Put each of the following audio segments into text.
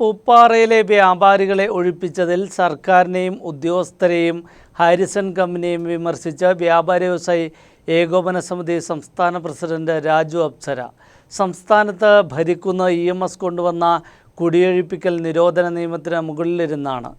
പൂപ്പാറയിലെ വ്യാപാരികളെ ഒഴിപ്പിച്ചതിൽ സർക്കാരിനെയും ഉദ്യോഗസ്ഥരെയും ഹാരിസൺ കമ്പനിയെയും വിമർശിച്ച് വ്യാപാരി വ്യവസായി ഏകോപന സമിതി സംസ്ഥാന പ്രസിഡന്റ് രാജു അപ്സര. സംസ്ഥാനത്ത് ഭരിക്കുന്ന ഇ എം എസ് കൊണ്ടുവന്ന കുടിയൊഴിപ്പിക്കൽ നിരോധന നിയമത്തിന് മുകളിലിരുന്നാണ്.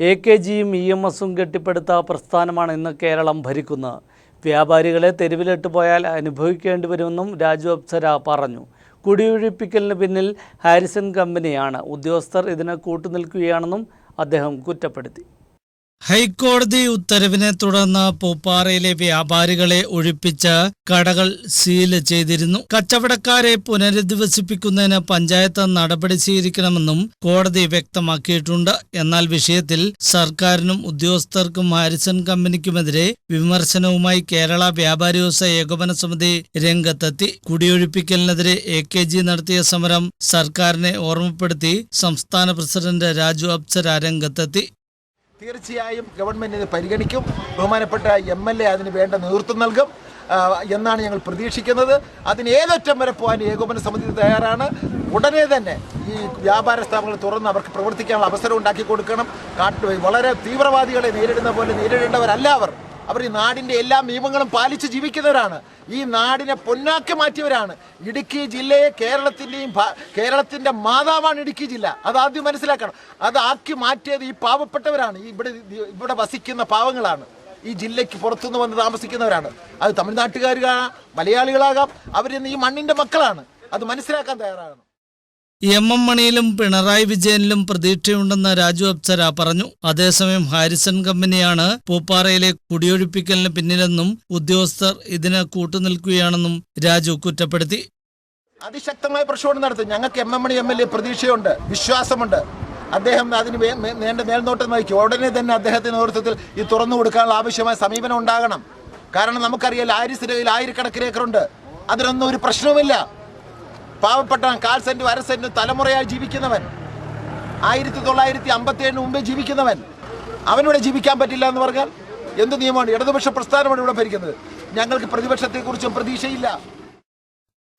എ കെ ജിയും ഇ എം എസും കെട്ടിപ്പടുത്ത പ്രസ്ഥാനമാണ് ഇന്ന് കേരളം ഭരിക്കുന്നത്. വ്യാപാരികളെ തെരുവിലിട്ട് പോയാൽ അനുഭവിക്കേണ്ടി വരുമെന്നും രാജു അപ്സര പറഞ്ഞു. കുടിയൊഴിപ്പിക്കലിന് പിന്നിൽ ഹാരിസൺ കമ്പനിയാണ് ഉദ്യോഗസ്ഥർ ഇതിന് കൂട്ടുനിൽക്കുകയാണെന്നും അദ്ദേഹം കുറ്റപ്പെടുത്തി. ഹൈക്കോടതി ഉത്തരവിനെ തുടർന്ന് പൂപ്പാറയിലെ വ്യാപാരികളെ ഒഴിപ്പിച്ച് കടകൾ സീൽ ചെയ്തിരുന്നു. കച്ചവടക്കാരെ പുനരധിവസിപ്പിക്കുന്നതിന് പഞ്ചായത്ത് നടപടി സ്വീകരിക്കണമെന്നും കോടതി വ്യക്തമാക്കിയിട്ടുണ്ട്. എന്നാൽ വിഷയത്തിൽ സർക്കാരിനും ഉദ്യോഗസ്ഥർക്കും ഹാരിസൺ കമ്പനിക്കുമെതിരെ വിമർശനവുമായി കേരള വ്യാപാരി വ്യവസായ ഏകോപന സമിതി രംഗത്തെത്തി. കുടിയൊഴിപ്പിക്കലിനെതിരെ എ കെ ജി നടത്തിയ സമരം സർക്കാരിനെ ഓർമ്മപ്പെടുത്തി സംസ്ഥാന പ്രസിഡന്റ് രാജു അപ്സര രംഗത്തെത്തി. തീർച്ചയായും ഗവൺമെന്റ് ഇത് പരിഗണിക്കും. ബഹുമാനപ്പെട്ട എം എൽ എ അതിന് വേണ്ട നേതൃത്വം നൽകും. എന്നാണ് ഞങ്ങൾ പ്രതീക്ഷിക്കുന്നത്. അതിന് ഏതറ്റം വരെ പോകാൻ ഏകോപന സമിതി തയ്യാറാണ്. ഉടനെ തന്നെ ഈ വ്യാപാര സ്ഥാപനങ്ങൾ തുറന്ന് അവർക്ക് പ്രവർത്തിക്കാനുള്ള അവസരം ഉണ്ടാക്കി കൊടുക്കണം. വളരെ തീവ്രവാദികളെ നേരിടുന്ന പോലെ നേരിടേണ്ടവരല്ല അവർ അവർ ഈ നാടിന്റെ എല്ലാ നിയമങ്ങളും പാലിച്ച് ജീവിക്കുന്നവരാണ്. ഈ നാടിനെ പൊന്നാക്കി മാറ്റിയവരാണ്. ഇടുക്കി ജില്ലയെ കേരളത്തിന്റെയും കേരളത്തിന്റെ മാതാവാണ് ഇടുക്കി ജില്ല. അത് ആദ്യം മനസ്സിലാക്കണം. അത് ആക്കി മാറ്റിയത് ഈ പാവപ്പെട്ടവരാണ്. ഇവിടെ ഇവിടെ വസിക്കുന്ന പാവങ്ങളാണ്. ഈ ജില്ലയ്ക്ക് പുറത്തുനിന്ന് വന്ന് താമസിക്കുന്നവരാണ്. അത് തമിഴ്നാട്ടുകാരാകാം മലയാളികളാകാം. അവരിന്ന് ഈ മണ്ണിന്റെ മക്കളാണ്. അത് മനസ്സിലാക്കാൻ തയ്യാറാണ് എം എം മണിയിലും പിണറായി വിജയനിലും പ്രതീക്ഷയുണ്ടെന്ന് രാജു അപ്സര പറഞ്ഞു. അതേസമയം ഹാരിസൺ കമ്പനിയാണ് പൂപ്പാറയിലെ കുടിയൊഴിപ്പിക്കലിന് പിന്നിലെന്നും ഉദ്യോഗസ്ഥർ ഇതിന് കൂട്ടുനിൽക്കുകയാണെന്നും രാജു കുറ്റപ്പെടുത്തി. അതിശക്തമായ പ്രക്ഷോഭം നടത്തും. ഞങ്ങൾക്ക് M M Mani M L A പ്രതീക്ഷയുണ്ട് വിശ്വാസമുണ്ട്. അദ്ദേഹം അതിന് നേണ്ട മേൽനോട്ടം നയിക്കും ഉടനെ തന്നെ അദ്ദേഹത്തിന്റെ നേതൃത്വത്തിൽ ഈ തുറന്നു കൊടുക്കാനുള്ള ആവശ്യമായ സമീപനം ഉണ്ടാകണം. കാരണം നമുക്കറിയാം ആയിരത്തി ആയിരക്കണക്കിന് ഏക്കറുണ്ട്. അതിനൊന്നും ഒരു പ്രശ്നവുമില്ല. പാവപ്പെട്ട കാൽ സെന്റും അര സെന്റും തലമുറയായി ജീവിക്കുന്നവൻ. ആയിരത്തി തൊള്ളായിരത്തി അമ്പത്തി ഏഴിന് മുമ്പേ ജീവിക്കുന്നവൻ. അവനിവിടെ ജീവിക്കാൻ പറ്റില്ല എന്ന് പറഞ്ഞാൽ എന്ത് നിയമമാണ്? ഇടതുപക്ഷ പ്രസ്ഥാനമാണ് ഇവിടെ ഭരിക്കുന്നത്. ഞങ്ങൾക്ക് പ്രതിപക്ഷത്തെക്കുറിച്ചും പ്രതീക്ഷയില്ല.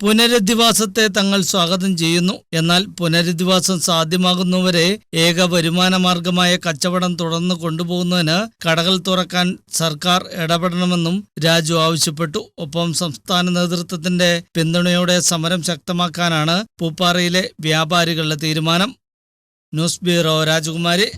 പുനരധിവാസത്തെ തങ്ങൾ സ്വാഗതം ചെയ്യുന്നു. എന്നാൽ പുനരധിവാസം സാധ്യമാകുന്നവരെ ഏക വരുമാന മാർഗമായ കച്ചവടം തുടർന്ന് കൊണ്ടുപോകുന്നതിന് കടകൾ തുറക്കാൻ സർക്കാർ ഇടപെടണമെന്നും രാജു ആവശ്യപ്പെട്ടു. ഒപ്പം സംസ്ഥാന നേതൃത്വത്തിന്റെ പിന്തുണയോടെ സമരം ശക്തമാക്കാനാണ് പൂപ്പാറയിലെ വ്യാപാരികളുടെ തീരുമാനം. ന്യൂസ് ബ്യൂറോ രാജകുമാരി.